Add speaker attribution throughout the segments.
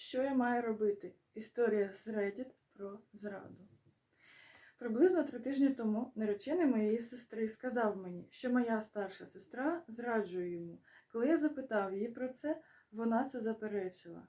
Speaker 1: Що я маю робити? Історія з Reddit про зраду. Приблизно три тижні тому наречений моєї сестри сказав мені, що моя старша сестра зраджує йому. Коли я запитав її про це, вона це заперечила.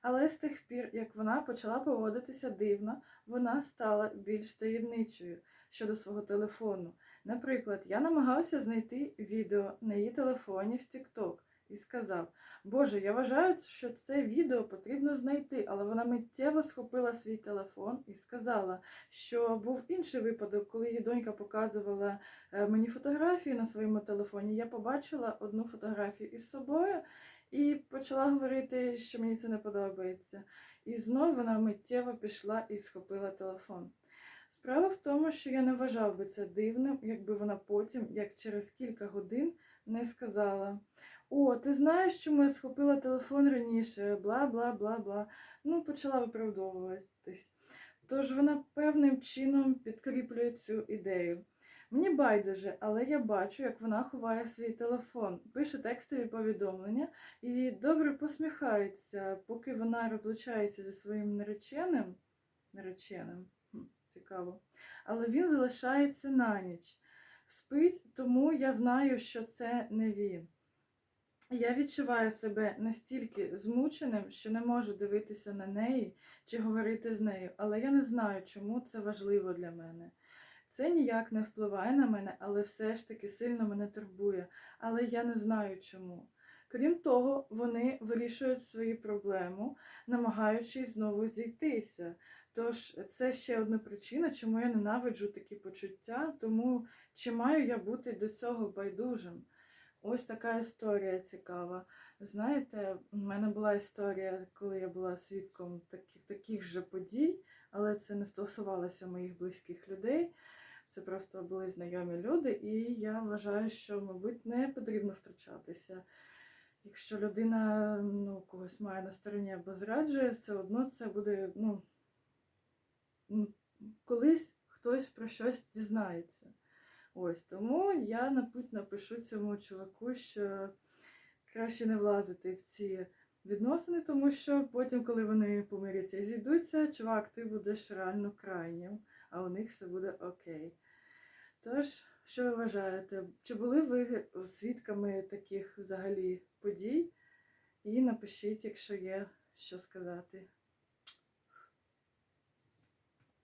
Speaker 1: Але з тих пір, як вона почала поводитися дивно, вона стала більш таємничою щодо свого телефону. Наприклад, я намагався знайти відео на її телефоні в TikTok і сказав: Боже, я вважаю, що це відео потрібно знайти, але вона миттєво схопила свій телефон і сказала, що був інший випадок, коли її донька показувала е, мені фотографію на своєму телефоні. Я побачила одну фотографію із собою і почала говорити, що мені це не подобається. І знову вона миттєво пішла і схопила телефон. Справа в тому, що я не вважав би це дивним, якби вона потім, як через кілька годин, не сказала: О, ти знаєш, чому я схопила телефон раніше, бла бла бла бла. Ну, почала виправдовуватись. Тож вона певним чином підкріплює цю ідею. Мені байдуже, але я бачу, як вона ховає свій телефон, пише текстові повідомлення і добре посміхається, поки вона розлучається зі своїм нареченим. нареченим. Хм, цікаво. Але він залишається на ніч. Спить, тому я знаю, що це не він. Я відчуваю себе настільки змученим, що не можу дивитися на неї чи говорити з нею, але я не знаю, чому це важливо для мене. Це ніяк не впливає на мене, але все ж таки сильно мене турбує, але я не знаю чому. Крім того, вони вирішують свою проблему, намагаючись знову зійтися. Тож це ще одна причина, чому я ненавиджу такі почуття, тому чи маю я бути до цього байдужим? Ось така історія цікава. Знаєте, в мене була історія, коли я була свідком таких, таких же подій, але це не стосувалося моїх близьких людей. Це просто були знайомі люди, і я вважаю, що, мабуть, не потрібно втручатися. Якщо людина ну, когось має на стороні або зраджує, все одно це буде, ну, колись хтось про щось дізнається. Ось тому я, мабуть, напишу цьому чуваку, що краще не влазити в ці відносини, тому що потім, коли вони помиряться і зійдуться, чувак, ти будеш реально крайнім, а у них все буде окей. Тож, що ви вважаєте? Чи були ви свідками таких взагалі подій? І напишіть, якщо є що сказати.